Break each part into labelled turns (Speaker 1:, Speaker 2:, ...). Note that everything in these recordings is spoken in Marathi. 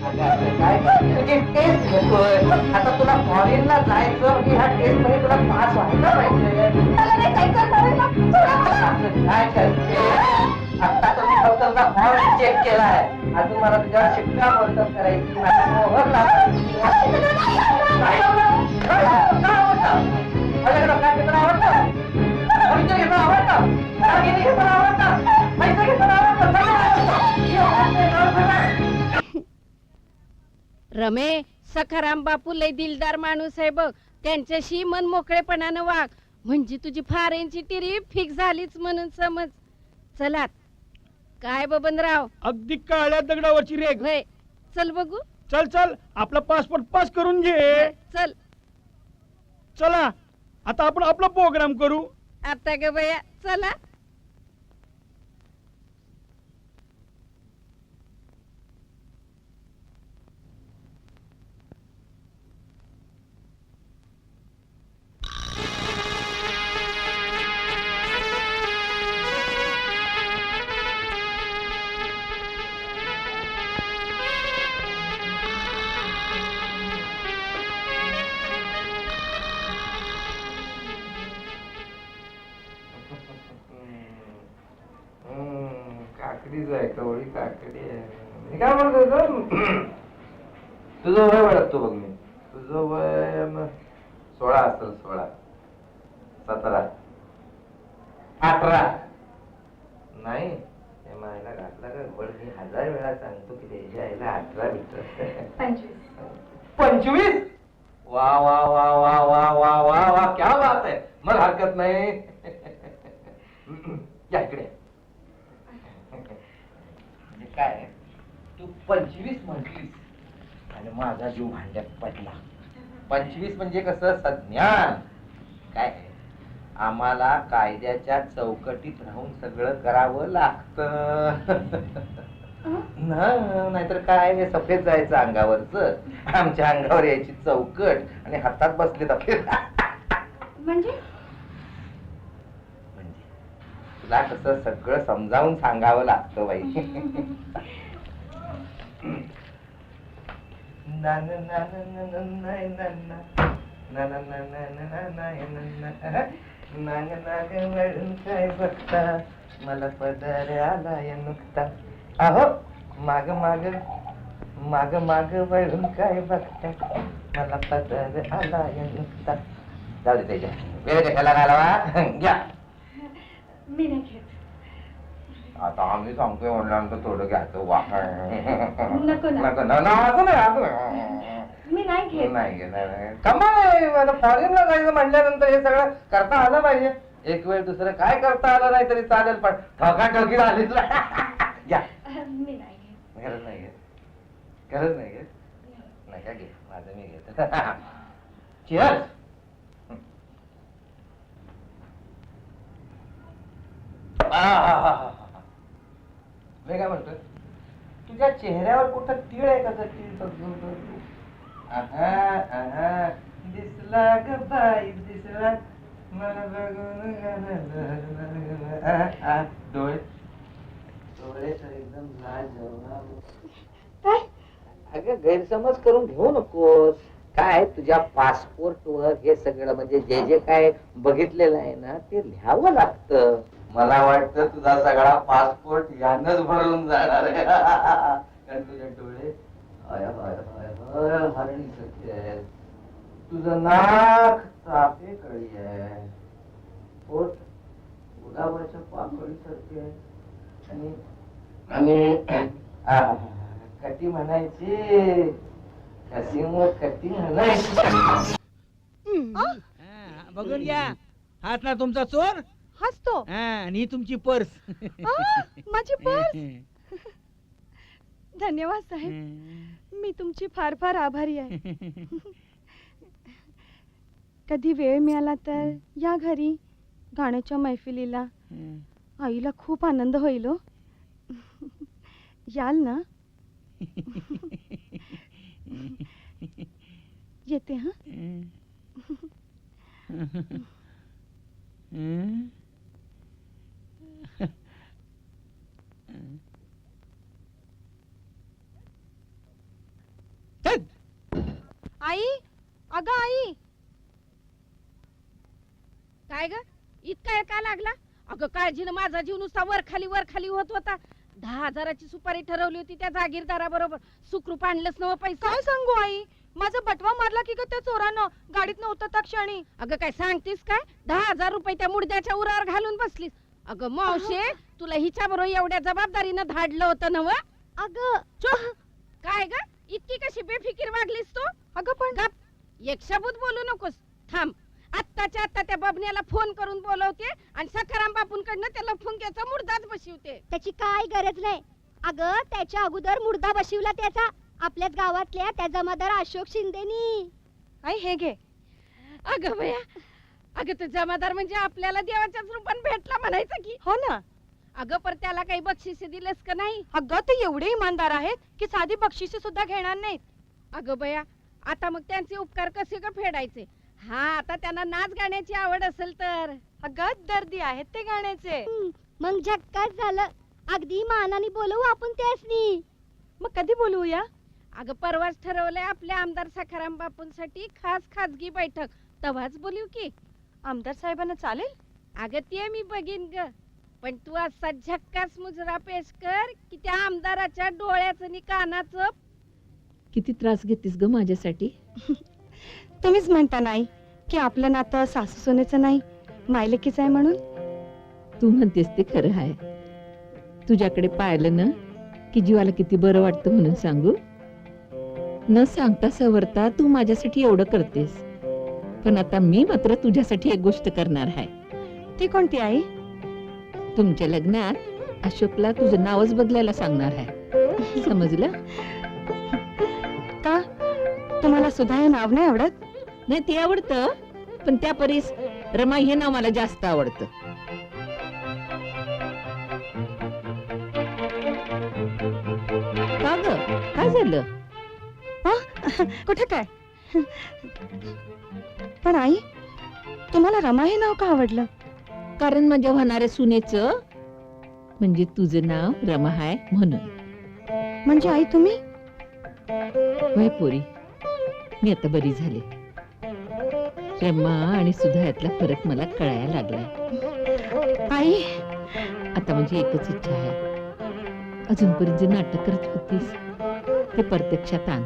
Speaker 1: तुझी टेस्ट घेतोय आता तुला फॉरेनला जायचं की ह्या टेस्टमध्ये तुला पास व्हायला पाहिजे? काय करते? आता मी फक्त तुझा फॉर्म चेक केलाय. अजून मला तुझ्यावर शिक्का बोलतात करायची माझा मोहर लागली. काय आवडतं? आवडतं? पैसे घेताना
Speaker 2: रमे सखाराम बापू लय दिलदार माणूस आहे बघ. त्यांच्याशी मन मोकळेपणानं वाग. म्हणजे तुझी फारेनची टिरी फिक्स झालीच म्हणून समज. चलात काय बबनराव?
Speaker 3: अगदी काळ्या दगडावरची रेग
Speaker 2: वय चल बघू.
Speaker 3: चल चल. आपला पासपोर्ट पास करून घे.
Speaker 2: चल.
Speaker 3: चला. आता आपण आपला प्रोग्राम करू.
Speaker 2: आता ग बया चला.
Speaker 1: काकडीच आहे कवळी काकडी आहे. मी काय म्हणत तुझं वय ओळखतो बघ मी. तुझं वय सोळा असेल सोळा. सतरा. अठरा. नाही हे मायला घातला का? घोड मी हजार वेळा सांगतो की त्याच्या आईला अठरा मिटर पंचवीस. वा वा वा वा वा वा वा वा. क्या बात आहे. मग हरकत नाही. या इकडे. काय? तू पंचवीस म्हटलीस. आणि माझा जीव भांड्यात पडला. पंचवीस म्हणजे कसं? संज्ञान. काय? आम्हाला कायद्याच्या चौकटीत राहून सगळं करावं लागतं. ना नाहीतर काय हे सफेद जायचं अंगावरच? आमच्या अंगावर यायची चौकट आणि हातात बसले
Speaker 2: म्हणजे
Speaker 1: म्हणजे? तुला कसं सगळं समजावून सांगावं लागतं बाई वळून काय बघता मला पदर आला नुकता अहो माग माग माग माग वळून काय बघता मला पदर आला नुकता जाऊ दे त्याच्या वेळ देखायला घालावा घ्या
Speaker 2: मी नाही घेत.
Speaker 1: आता आम्ही सांगतोय म्हणल्यानंतर थोडं घ्यायचं वा
Speaker 2: नको ना.
Speaker 1: नको ना. ना, असं नाही असं नाही.
Speaker 2: मी नाही घेत.
Speaker 1: नाही. कमाल आहे. फॉरेनला जायचं म्हटल्यानंतर हे सगळं करता आलं पाहिजे. एक वेळ दुसरं काय करता आलं नाही तरी चालेल पण ठोका ठोकी झाली घ्या.
Speaker 2: मी नाही घेत.
Speaker 1: गरज नाही घेत. गरज नाही घेत? नाही का घे माझं मी घेत. Cheers. आहाहाहा. मी काय म्हणतोय तुझ्या चेहऱ्यावर कुठं तीळ आहे का गं? तीळ बघ, बघ, बघ, बघ. आहा, आहा. दिसला ग बाई दिसला मला बघून गाणं आहा, आहा. डोळे डोळे तर एकदम लाजवाब.
Speaker 2: काय
Speaker 1: अगं गैरसमज करून घेऊ नकोस काय तुझ्या पासपोर्ट वर हे सगळं म्हणजे जे जे काय बघितलेलं आहे ना ते लिहावं लागतं मला वाटतं तुझा सगळा पासपोर्ट यानच भरून जाणार आहे. कारण तुझे डोळे आहेत. नाक चाफे कळी आहे. पोट गुलाबाच्या पाकळीसारखे आहे. आणि आणि आहा, कटी म्हणायची. कशी मग कटी म्हणायची.
Speaker 4: बघून घ्या. हाच ना तुमचा चोर.
Speaker 2: हसतो.
Speaker 4: हा, आणि ही तुमची पर्स.
Speaker 2: माझी पर्स? धन्यवाद साहेब. मी तुमची फार फार आभारी आहे. कधी वेळ मिळाला तर या घरी गाण्याच्या मैफिलीला. आईला खूप आनंद होईल हो. याल ना? येते हा?
Speaker 5: आई? अगं आई!
Speaker 2: काय ग? इतका का लागला? अगं काळजीनं माझा जीव नुसता वर खाली वर खाली होत होता. दहा हजाराची सुपारी ठरवली होती त्या जागीरदारा बरोबर सुखरूप आणलंच नव पैसा.
Speaker 5: काय सांगू आई? माझा बटवा मारला की ग त्या चोरानं? गाडीत नव्हतं क्षणी.
Speaker 2: अगं काय सांगतीस काय? दहा हजार रुपये त्या मुडद्याच्या उरावर घालून बसलीस. अगं मावशे तुला हिच्या बरोबर एवढ्या जबाबदारीनं धाडलं होतं नव
Speaker 5: अगं.
Speaker 2: काय ग? इतकी कशी बेफिकीर वागलीस तू?
Speaker 5: अगं पण
Speaker 2: गप. एक शब्द बोलू नकोस. थांब. आत्ताच्या आत्ता त्या बबण्याला फोन करून बोलवते आणि सखाराम बापूंकडनं त्याला फुंक्याचा मुर्दाच बसवते
Speaker 6: त्याची काय गरज नाही. अगं त्याच्या अगोदर मुर्दा बशिवला त्याचा. आपल्याच गावातल्या त्या जमादार अशोक शिंदेनी.
Speaker 5: आई हे घे?
Speaker 2: अगं बया अगं तो जमादार म्हणजे आपल्याला देवाच्याच रूपान भेटला म्हणायचं की.
Speaker 5: हो ना.
Speaker 2: अगं पर त्याला काही बक्षिसे दिलंस का नाही?
Speaker 5: अगं ते एवढे इमानदार आहेत की साधी बक्षिसे सुद्धा घेणार नाहीत.
Speaker 2: अगं बया आता मग त्यांचे उपकार कसे का फेडायचे? हा आता त्यांना नाच गाण्याची आवड असेल तर?
Speaker 5: अगं दर्दी आहेत ते गाण्याचे.
Speaker 6: मग झक्काच झालं. अगदी मानाने बोलवू आपण त्यासनी.
Speaker 5: मग कधी बोलवूया?
Speaker 2: अगं परवाच ठरवलंय आपल्या आमदार सखाराम बापूंसाठी खास खासगी बैठक. तवाच बोलू की.
Speaker 5: आमदार साहेबांना चालेल?
Speaker 2: अगं ते मी बघीन ग. पण तू असा झक्कास मुजरा पेश कर की त्या आमदाराच्या डोळ्याचं आणि कानाचं.
Speaker 7: किती त्रास घेतेस ग माझ्यासाठी?
Speaker 5: तुम्हीच म्हणता नाही की आपलं नातं सासू सोनेचं नाही मायलेकीच आहे म्हणून?
Speaker 7: तू म्हणतेस ते खरं आहे. तुझ्याकडे पाहिलं ना की जीवाला किती बरं वाटतं म्हणून सांगू? न सांगता सवरता तू माझ्यासाठी एवढं करतेस. पण आता मी मात्र तुझ्यासाठी एक गोष्ट करणार आहे.
Speaker 5: ती कोणती आई?
Speaker 7: तुमच्या लग्नात अशोकला तुझं नावच बदलायला सांगणार आहे. समजलं?
Speaker 5: का? तुम्हाला सुद्धा हे नाव नाही आवडत?
Speaker 7: नाही ते आवडतं पण त्या परीस रमा हे नाव मला जास्त आवडतं. का ग? काय झालं?
Speaker 5: कुठे काय? पण आई तुम्हाला रमा हे नाव का आवडलं?
Speaker 7: कारण माझ्या होणाऱ्या सुनेचं? म्हणजे तुझं नाव रमा आहे म्हणून.
Speaker 5: म्हणजे आई तुम्ही?
Speaker 7: वय पोरी. मी आता बरी झाले. रमा आणि सुधा यातला फरक मला कळायला लागलाय.
Speaker 5: आई?
Speaker 7: आता माझी एकच इच्छा आहे. अजूनपर्यंत जे नाटक करत होतीस ते प्रत्यक्षात आण.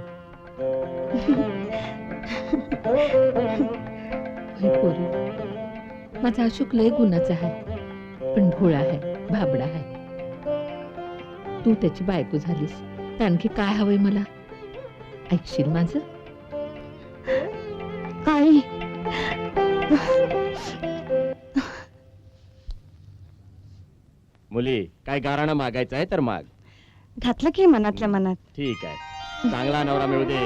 Speaker 7: पोरी. माझा अशोक लय गुणाचा आहे. पण भोळा आहे भाबडा आहे. तू त्याची बायको झालीस तर आणखी काय हवंय मला? ऐकशील माझं?
Speaker 5: आई.
Speaker 8: मुली काय गाराणं मागायचं आहे तर माग.
Speaker 5: घातलं की मनातल्या मनात.
Speaker 8: ठीक आहे. चांगला नवरा मिळू दे.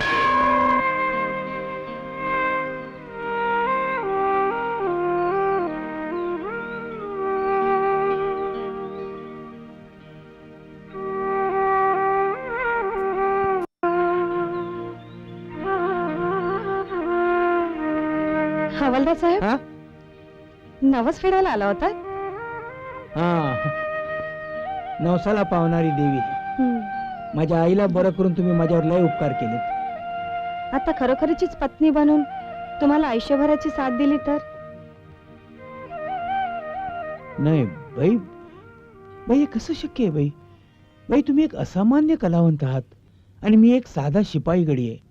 Speaker 5: हवालदार साहेब?
Speaker 4: हा?
Speaker 5: नवस फेडायला आला होता?
Speaker 4: हा. नवसाला पावणारी देवी.
Speaker 5: हं.
Speaker 4: माझ्या आईला बरं करून तुम्ही माझ्यावर लय उपकार केले
Speaker 5: आता खरोखरीचीच पत्नी बनून तुम्हाला आयुष्यभराची साथ दिली तर?
Speaker 4: नाही बाई. बाई हे कसं शक्य आहे बाई? बाई तुम्ही एक असामान्य कलावंत आहात आणि मी एक साधा शिपाई गडी आहे.